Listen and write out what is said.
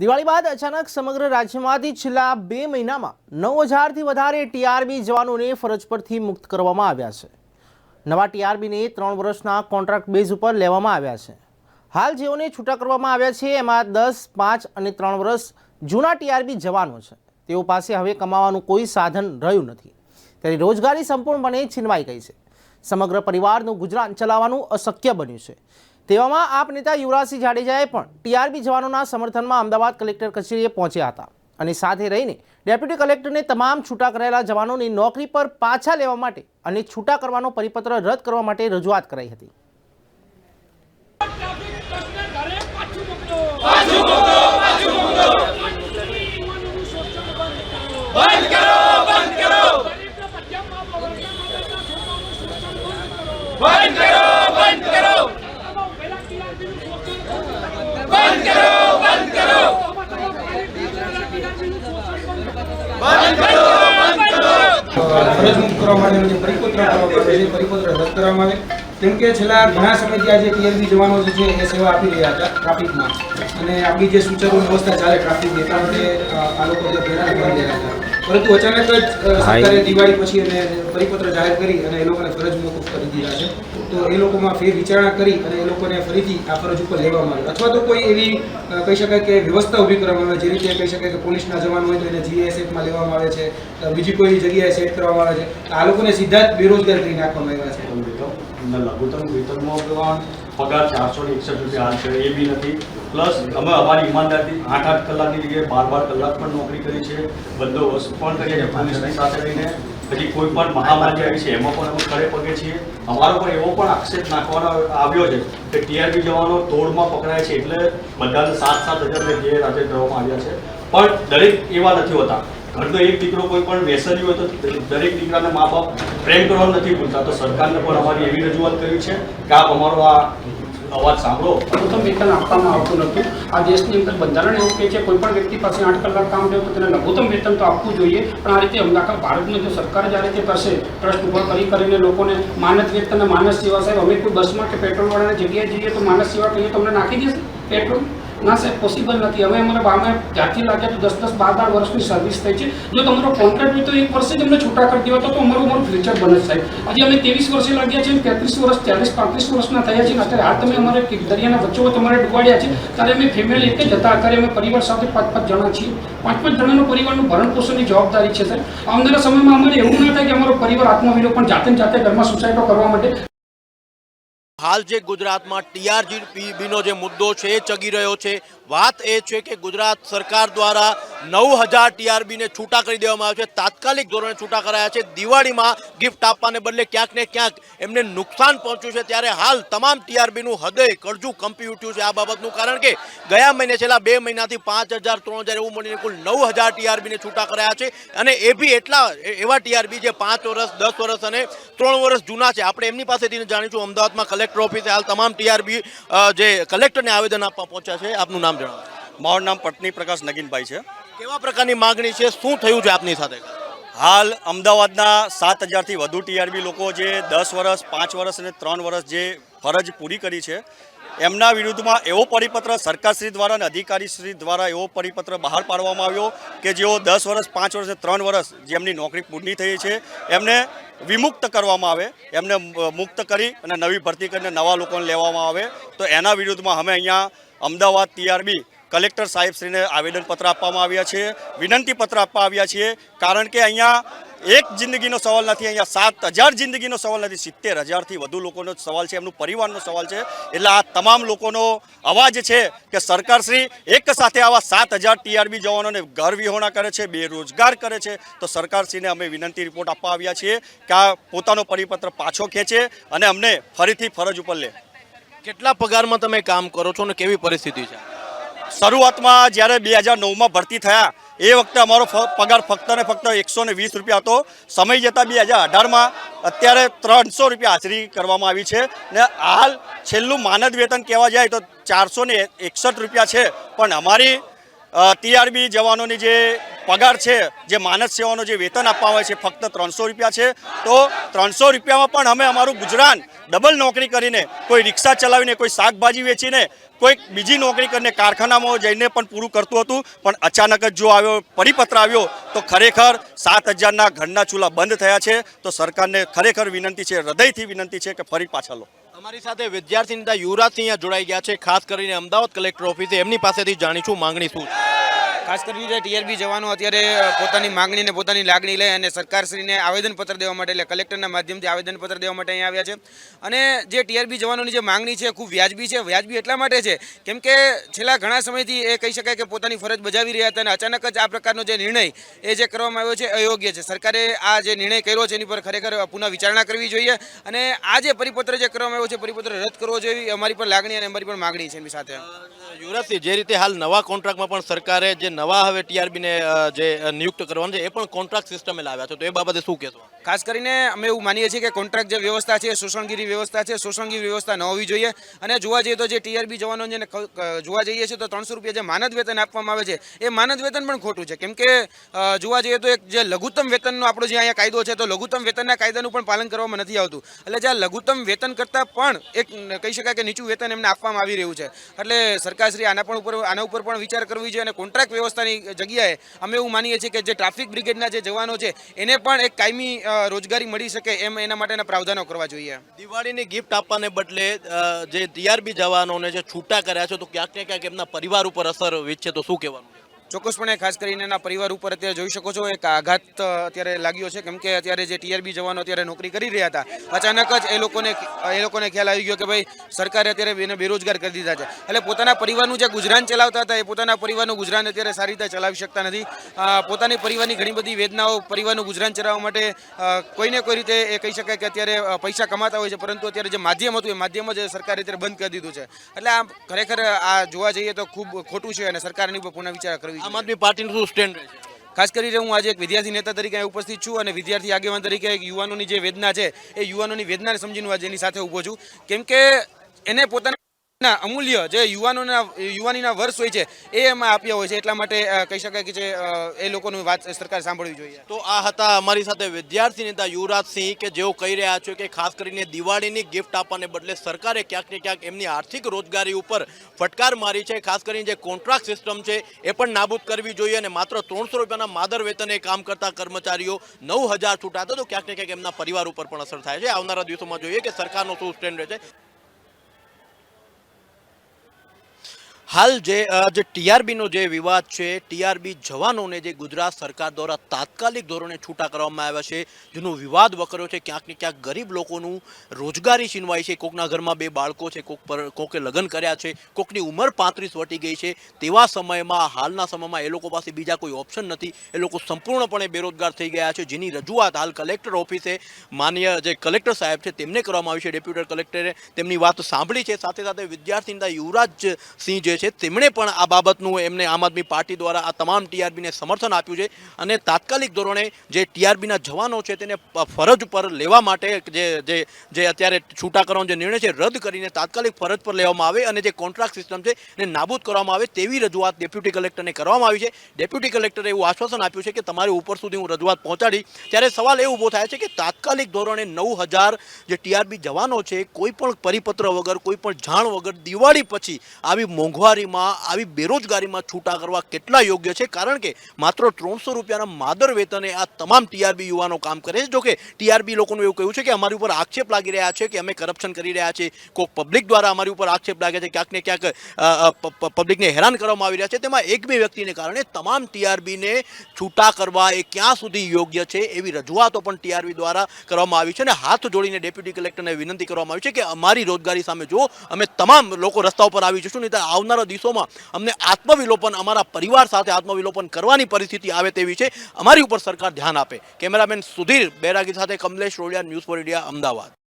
દિવાળી બાદ અચાનક સમગ્ર રાજ્યમાંથી છેલ્લા બે મહિનામાં નવ હજારથી વધારે ટીઆરબી જવાનોને ફરજ પરથી મુક્ત કરવામાં આવ્યા છે. નવા ટીઆરબીને ત્રણ વર્ષના કોન્ટ્રાક્ટ બેઝ ઉપર લેવામાં આવ્યા છે. હાલ જેઓને છૂટા કરવામાં આવ્યા છે, એમાં દસ, પાંચ અને ત્રણ વર્ષ જૂના ટીઆરબી જવાનો છે. તેઓ પાસે હવે કમાવાનું કોઈ સાધન રહ્યું નથી. ત્યારે રોજગારી સંપૂર્ણપણે છીનવાઈ ગઈ છે. સમગ્ર પરિવારનું ગુજરાન ચલાવવાનું અશક્ય બન્યું છે. તેવામાં આપ નેતા યુવરાજસિંહ જાડેજાએ પણ ટીઆરબી જવાનોના સમર્થનમાં અમદાવાદ કલેક્ટર કચેરીએ પહોંચ્યા હતા. અને સાથે રહીને ડેપ્યુટી કલેક્ટરને તમામ છૂટા કરાયેલા જવાનોની નોકરી પર પાછા લેવા માટે અને છૂટા કરવાનો પરિપત્ર રદ કરવા માટે રજૂઆત કરાઈ હતી. બંધ ટ્રકને ઘરે પાછું મોકલો પાછું મોકલો પાછું મોકલો યુવાનોનું શોષણ બંધ કરો બંધ કરો બંધ કરો ગરીબના પટ્યામાં પવનના મદદના છોકરાઓનું શોષણ બંધ કરો બંધ કરો બંધ કરો તમામ પહેલા ટીઆરપીનું શોષણ બંધ કરો બંધ કરો બંધ કરો બંધ કરો ફરજ પરિપત્ર કરવામાં આવે એ પરિપત્ર રદ કરવામાં આવે, કેમ કે છેલ્લા ઘણા સમયથી આજે ટીઆરબી જવાનો જે છે એ સેવા આપી રહ્યા હતા ટ્રાફિકમાં. અને આપણી જે સુચારુ વ્યવસ્થા ચાલે ટ્રાફિકની એટલા માટે આ લોકો જે પ્રેરણા કરી રહ્યા હતા. પરંતુ અચાનક જ સરકારે દિવાળી પછી એને પરિપત્ર જાહેર કરી અને એ લોકોને ફરજ મોકૂફ કરી દીધા છે. તો એ લોકોમાં ફેર વિચારણા કરી અને એ લોકોને ફરીથી આ ફરજ ઉપર લેવામાં આવે અથવા તો કોઈ એવી કહી શકાય કે વ્યવસ્થા ઊભી કરવામાં આવે જે રીતે કહી શકાય કે પોલીસના જવાનો હોય તો એને જીએસએફમાં લેવામાં આવે છે બીજી કોઈ જગ્યાએ સેટ કરવામાં આવે છે. આ લોકોને સીધા જ બેરોજગાર કરી નાખવામાં આવ્યા છે. લઘુત્તમ વેતનમાં પગાર ચારસો ને એકસઠ રૂપિયા હાલ છે એ બી નથી. પ્લસ અમે અમારી ઈમાનદારથી આઠ આઠ કલાકની જગ્યાએ બાર બાર કલાક પણ નોકરી કરી છે, બંદોબસ્ત પણ કરીએ છીએ પોલીસની સાથે રહીને. પછી કોઈ પણ મહામારી આવી છે, એમાં પણ અમે ખડે પગે છીએ. અમારો પણ એવો પણ આક્ષેપ નાખવાનો આવ્યો છે કે ટીઆરપી જવાનો તોડમાં પકડાય છે એટલે બધાને સાત સાત હજાર જે રાજે કરવામાં આવ્યા છે. પણ દરેક એવા નથી હોતા. ઘરનો એક દીકરો કોઈ પણ વ્યસની હોય તો દરેક દીકરાને મા બાપ પ્રેમ કરવા નથી ભૂલતા. તો સરકારને પણ અમારી એવી રજૂઆત કરી છે કે આપ અમારો આ અવાજ સાંભળો. પ્રથમ વેતન આપવામાં આવતું નહોતું આ દેશની અંદર બંધારણ એવું કહે છે, કોઈ પણ વ્યક્તિ પાસે આઠ કલાક કામ થયું તો તેને લઘુત્તમ વેતન તો આપવું જોઈએ. પણ આ રીતે અમદાવાદ ભારતની જો સરકાર જ્યારે તે કરશે, ટ્રસ્ટ ઊભો કરી કરીને લોકોને માનસ વેતન માનસ સેવા સાહેબ, અમે કોઈ બસમાં કે પેટ્રોલવાળાની જગ્યાએ જઈએ તો માનસ સેવા કહીએ તો અમને નાખી દેશે? પેટ્રોલ? ના સાહેબ પોસિબલ નથી. હવે અમારે અમે ત્યાંથી લાગ્યા તો દસ દસ, બાર બાર વર્ષની સર્વિસ થઈ છે. જો તમારો કોન્ટ્રાક્ટ હોય તો એક વર્ષે જ અમને છૂટા કરી દેવા તો અમારું અમારું ફ્યુચર બને સાહેબ. હજી અમે ત્રેવીસ વર્ષે લાગ્યા છે તેત્રીસ વર્ષ, ચાલીસ, પાંત્રીસ વર્ષના થયા છે અત્યારે હાલ તમે અમારે દરિયાના વચ્ચો તમારે ડૂબાડ્યા છે, ત્યારે અમે ફેમિલી એક જ હતા. અત્યારે અમે પરિવાર સાથે પાંચ પાંચ જણા છીએ. પાંચ પાંચ જણાનું પરિવારનું ભરણ પોષણની જવાબદારી છે, સાહેબ. આવનારા સમયમાં અમારે એવું ના થાય કે અમારો પરિવાર આત્મવિલો પણ જાતે જાતે ઘરમાં સુસાઇડો કરવા માટે હાલ જે ગુજરાતમાં ટીઆરજીપીનો જે મુદ્દો છે એ ચગી રહ્યો છે. વાત એ છે કે ગુજરાત સરકાર દ્વારા નવ હજાર ટીઆરબીને છૂટા કરી દેવામાં આવ્યા છે. તાત્કાલિક ધોરણે છૂટા કરાયા છે. દિવાળીમાં ગિફ્ટ આપવાને બદલે ક્યાંક ને ક્યાંક એમને નુકસાન પહોંચ્યું છે. ત્યારે હાલ તમામ ટીઆરબીનું હૃદય કરજું કંપી ઉઠ્યું છે આ બાબતનું. કારણ કે ગયા મહિને છેલ્લા બે મહિનાથી પાંચ હજાર, ત્રણ હજાર એવું મળીને કુલ નવ હજાર ટીઆરબીને છૂટા કરાયા છે. અને એ બી એટલા એવા ટીઆરબી જે પાંચ વર્ષ, દસ વર્ષ અને ત્રણ વર્ષ જૂના છે. આપણે એમની પાસેથી જાણીશું. અમદાવાદમાં કલેક્ટર ઓફિસે હાલ તમામ ટીઆરબી જે કલેક્ટરને આવેદન આપવા પહોંચ્યા છે આપનું નામ જણાવો. મારું નામ પટની પ્રકાશ નગીનભાઈ છે. કેવા પ્રકારની માંગણી છે? શું થયું છે આપની સાથે? હાલ અમદાવાદના સાત હજારથી વધુ ટીઆરબી લોકો જે દસ વર્ષ પાંચ વર્ષ અને ત્રણ વર્ષ જે ફરજ પૂરી કરી છે એમના વિરુદ્ધમાં એવો પરિપત્ર સરકારશ્રી દ્વારા અને અધિકારીશ્રી દ્વારા એવો પરિપત્ર બહાર પાડવામાં આવ્યો કે જેઓ દસ વર્ષ પાંચ વર્ષ અને ત્રણ વર્ષ જેમની નોકરી પૂરી થઈ છે એમને વિમુક્ત કરવામાં આવે, એમને મુક્ત કરી અને નવી ભરતી કરીને નવા લોકોને લેવામાં આવે. તો એના વિરુદ્ધમાં અમે અહીંયા અમદાવાદ ટીઆરબી કલેક્ટર સાહેબશ્રીને આવેદનપત્ર આપવામાં આવ્યા છીએ વિનંતી પત્ર આપવા આવ્યા છીએ. કારણ કે અહીંયા એક જિંદગીનો સવાલ નથી અહીંયા સાત હજાર જિંદગીનો સવાલ નથી સિત્તેર હજારથી વધુ લોકોનો સવાલ છે એમનું પરિવારનો સવાલ છે. એટલે આ તમામ લોકોનો અવાજ છે કે સરકારશ્રી એક સાથે આવા સાત હજાર ટીઆરબી જવાનોને ઘર વિહોણા કરે છે બેરોજગાર કરે છે તો સરકારશ્રીને અમે વિનંતી રિપોર્ટ આપવા આવ્યા છીએ કે આ પોતાનો પરિપત્ર પાછો ખેંચે અને અમને ફરીથી ફરજ ઉપર લે. કેટલા પગારમાં તમે કામ કરો છો અને કેવી પરિસ્થિતિ છે? શરૂઆતમાં જ્યારે બે હજાર નવમાં ભરતી થયા એ વખતે અમારો પગાર ફક્ત ને ફક્ત એકસો ને વીસ રૂપિયા હતો. સમય જતાં બે હજાર અઢારમાં અત્યારે ત્રણસો રૂપિયા હાજરી કરવામાં આવી છે. ને હાલ છેલ્લું માનદ વેતન કહેવા જાય તો ચારસો એકસઠ રૂપિયા છે. પણ અમારી ટીઆરબી જવાનોની જે પગાર છે, જે માનસ સેવાનો જે વેતન આપવામાં આવે છે, ફક્ત ત્રણસો રૂપિયા છે. તો ત્રણસો રૂપિયામાં પણ અમે અમારું ગુજરાન ડબલ નોકરી કરીને કોઈ રિક્ષા ચલાવીને, કોઈ શાકભાજી વેચીને, કોઈક બીજી નોકરી કરીને કારખાનામાં જઈને પણ પૂરું કરતું હતું. પણ અચાનક જ જો આવ્યો, પરિપત્ર આવ્યો, તો ખરેખર સાત હજારના ઘરના ચૂલા બંધ થયા છે. તો સરકારને ખરેખર વિનંતી છે, હૃદયથી વિનંતી છે કે ફરી પાછા લો. અમારી સાથે વિદ્યાર્થી નેતા યુવરાજસિંહ અહીંયા જોડાઈ ગયા છે, ખાસ કરીને અમદાવાદ કલેક્ટર ઓફિસે. એમની પાસેથી જાણીશું માંગણી શું ખાસ કરીને ટીઆરબી જવાનો અત્યારે પોતાની માંગણીને પોતાની લાગણી લે અને સરકારશ્રીને આવેદનપત્ર દેવા માટે એટલે કલેક્ટરના માધ્યમથી આવેદનપત્ર દેવા માટે અહીંયા આવ્યા છે. અને જે ટીઆરબી જવાનોની જે માંગણી છે ખૂબ વ્યાજબી છે. વ્યાજબી એટલા માટે છે કેમ કે છેલ્લા ઘણા સમયથી એ કહી શકાય કે પોતાની ફરજ બજાવી રહ્યા હતા અને અચાનક જ આ પ્રકારનો જે નિર્ણય એ જે કરવામાં આવ્યો છે અયોગ્ય છે. સરકારે આ જે નિર્ણય કર્યો છે એની પર ખરેખર પુનઃ વિચારણા કરવી જોઈએ અને આ જે પરિપત્ર જે કરવામાં આવ્યો છે પરિપત્ર રદ કરવો જોઈએ અમારી પણ લાગણી અને અમારી પણ માંગણી છે એની સાથે. યુવરાજસિંહ, જે રીતે હાલ નવા કોન્ટ્રાક્ટમાં પણ સરકારે જે નવા હવે ટીઆરબીને જે નિયુક્ત કરવાનું છે, એ પણ કોન્ટ્રાક્ટ સિસ્ટમે લાવ્યા છે. તો એ બાબતે શું કહેશો? ખાસ કરીને અમે એવું માનીએ છીએ કે કોન્ટ્રાક્ટ જે વ્યવસ્થા છે એ શોષણગીરી વ્યવસ્થા છે, શોષણગીરી વ્યવસ્થા ન હોવી જોઈએ. અને જોવા જઈએ તો જે ટીઆરબી જવાનો જેને જોવા જઈએ છીએ તો ત્રણસો રૂપિયા જે માનદ વેતન આપવામાં આવે છે, એ માનદ વેતન પણ ખોટું છે. કેમ કે જોવા જઈએ તો એક જે લઘુત્તમ વેતનનો આપણો જે અહીંયા કાયદો છે, તો લઘુત્તમ વેતનના કાયદાનું પણ પાલન કરવામાં નથી આવતું. એટલે જે લઘુત્તમ વેતન કરતાં પણ એક કહી શકાય કે નીચું વેતન એમને આપવામાં આવી રહ્યું છે. એટલે સરકારશ્રી આના પણ ઉપર, આના ઉપર પણ વિચાર કરવી જોઈએ અને કોન્ટ્રાક્ટ વ્યવસ્થાની જગ્યાએ અમે એવું માનીએ છીએ કે જે ટ્રાફિક બ્રિગેડના જે જવાનો છે, એને પણ એક કાયમી રોજગારી મળી શકે એમ એના માટેના પ્રાવધાનો કરવા જોઈએ. દિવાળીની ગિફ્ટ આપવાને બદલે જે ટીઆરબી જવાનોને જે છૂટા કર્યા છે, તો ક્યાંક ને ક્યાંક એમના પરિવાર ઉપર અસર વીતશે તો શું કહેવાનું? ચોક્કસપણે ખાસ કરીને એના પરિવાર ઉપર અત્યારે જોઈ શકો છો, એક આઘાત અત્યારે લાગ્યો છે. કેમ કે અત્યારે જે ટીઆરબી જવાનો અત્યારે નોકરી કરી રહ્યા હતા, અચાનક જ એ લોકોને એ લોકોને ખ્યાલ આવી ગયો કે ભાઈ, સરકારે અત્યારે એને બેરોજગાર કરી દીધા છે. એટલે પોતાના પરિવારનું જે ગુજરાન ચલાવતા હતા, એ પોતાના પરિવારનું ગુજરાન અત્યારે સારી રીતે ચલાવી શકતા નથી. પોતાની પરિવારની ઘણી બધી વેદનાઓ પરિવારનું ગુજરાન ચલાવવા માટે કોઈને કોઈ રીતે એ કહી શકાય કે અત્યારે પૈસા કમાતા હોય છે, પરંતુ અત્યારે જે માધ્યમ હતું, એ માધ્યમ જ સરકારે અત્યારે બંધ કરી દીધું છે. એટલે આ ખરેખર આ જોવા જઈએ તો ખૂબ ખોટું છે અને સરકારની ઉપર પુનઃ વિચાર કરવી આમ જોઈએ આદમી પાર્ટીનું શું સ્ટેન્ડ રહેશે ખાસ કરીને હું આજે એક વિદ્યાર્થી નેતા તરીકે ઉપસ્થિત છું અને વિદ્યાર્થી આગેવાન તરીકે એક યુવાનોની જે વેદના છે એ યુવાનોની વેદનાને સમજીને આજે એની સાથે ઊભો છું. કેમ કે એને પોતાના અમૂલ્ય જે યુવાનોના, યુવાનીના વર્ષ હોય છે, એ એમાં આપ્યા હોય છે. એટલા માટે કહી શકાય કે જે એ લોકોની વાત સરકાર સાંભળવી જોઈએ. તો આ હતા અમારી સાથે વિદ્યાર્થી નેતા યુવરાજસિંહ કે જેઓ કહી રહ્યા છે કે ખાસ કરીને દિવાળીની ગિફ્ટ આપવાને બદલે સરકારે ક્યાંક ને ક્યાંક એમની આર્થિક રોજગારી ઉપર ફટકાર મારી છે. ખાસ કરીને જે કોન્ટ્રાક્ટ સિસ્ટમ છે, એ પણ નાબૂદ કરવી જોઈએ અને માત્ર ત્રણસો રૂપિયાના માદર વેતને કામ કરતા કર્મચારીઓ નવ હજાર છૂટા હતા તો ક્યાંક ને ક્યાંક એમના પરિવાર ઉપર પણ અસર થાય છે. આવનારા દિવસોમાં જોઈએ કે સરકારનો શું સ્ટેન્ડ રહે છે હાલ જે જે ટીઆરબીનો જે વિવાદ છે, ટીઆરબી જવાનોને જે ગુજરાત સરકાર દ્વારા તાત્કાલિક ધોરણે છૂટા કરવામાં આવ્યા છે, જેનો વિવાદ વકર્યો છે, ક્યાંક ને ક્યાંક ગરીબ લોકોનું રોજગારી છીનવાય છે, કોકના ઘરમાં બે બાળકો છે, કોક પર, કોકે લગ્ન કર્યા છે, કોકની ઉંમર પાંત્રીસ વટી ગઈ છે, તેવા સમયમાં, હાલના સમયમાં એ લોકો પાસે બીજા કોઈ ઓપ્શન નથી, એ લોકો સંપૂર્ણપણે બેરોજગાર થઈ ગયા છે, જેની રજૂઆત હાલ કલેક્ટર ઓફિસે માન્ય જે કલેક્ટર સાહેબ છે, તેમને કરવામાં આવી છે, ડેપ્યુટી કલેક્ટરે તેમની વાત સાંભળી છે, સાથે સાથે વિદ્યાર્થી યુવરાજ સિંહ જે છે તેમણે પણ આ બાબતનું એમને આમ આદમી પાર્ટી દ્વારા આ તમામ ટીઆરબીને સમર્થન આપ્યું છે અને તાત્કાલિક ધોરણે જે ટીઆરબીના જવાનો છે તેને ફરજ પર લેવા માટે જે જે જે અત્યારે છૂટા કરવાનો જે નિર્ણય છે, રદ કરીને તાત્કાલિક ફરજ પર લેવામાં આવે અને જે કોન્ટ્રાક્ટ સિસ્ટમ છે એને નાબૂદ કરવામાં આવે તેવી રજૂઆત ડેપ્યુટી કલેક્ટરને કરવામાં આવી છે. ડેપ્યુટી કલેક્ટરે એવું આશ્વાસન આપ્યું છે કે તમારી ઉપર સુધી હું રજૂઆત પહોંચાડી. ત્યારે સવાલ એ ઊભો થાય છે કે તાત્કાલિક ધોરણે નવ હજાર જે ટીઆરબી જવાનો છે, કોઈ પણ પરિપત્ર વગર, કોઈ પણ જાણ વગર દિવાળી પછી આવી મોંઘવારીમાં આવી બેરોજગારીમાં છૂટા કરવા કેટલા યોગ્ય છે? કારણ કે માત્ર ત્રણસો રૂપિયાના માદર વેતને આ તમામ ટીઆરબી યુવાનો કામ કરે છે. જોકે ટીઆરબી લોકોનું એવું કહ્યું છે કે અમારી ઉપર આક્ષેપ લાગી રહ્યા છે કે અમે કરપ્શન કરી રહ્યા છે. કોઈક પબ્લિક દ્વારા અમારી ઉપર આક્ષેપ લાગે છે. ક્યાંક ને ક્યાંક પબ્લિકને હેરાન કરવામાં આવી રહ્યા છે. તેમાં એક બે વ્યક્તિને કારણે તમામ ટીઆરબીને છૂટા કરવા એ ક્યાં સુધી યોગ્ય છે એવી રજૂઆતો પણ ટીઆરબી દ્વારા કરવામાં આવી છે. અને હાથ જોડીને ડેપ્યુટી કલેક્ટરને વિનંતી કરવામાં આવી છે કે અમારી રોજગારી સામે જો અમે તમામ લોકો રસ્તા ઉપર આવી જશું નહીં તો આવનારા દિવસોમાં અમને આત્મવિલોપન, અમારા પરિવાર સાથે આત્મવિલોપન કરવાની પરિસ્થિતિ આવે તેવી છે. અમારી ઉપર સરકાર ધ્યાન આપે. કેમેરામેન સુધીર બેરાગી સાથે Kamlesh Rodiya, news for India, Ahmedabad.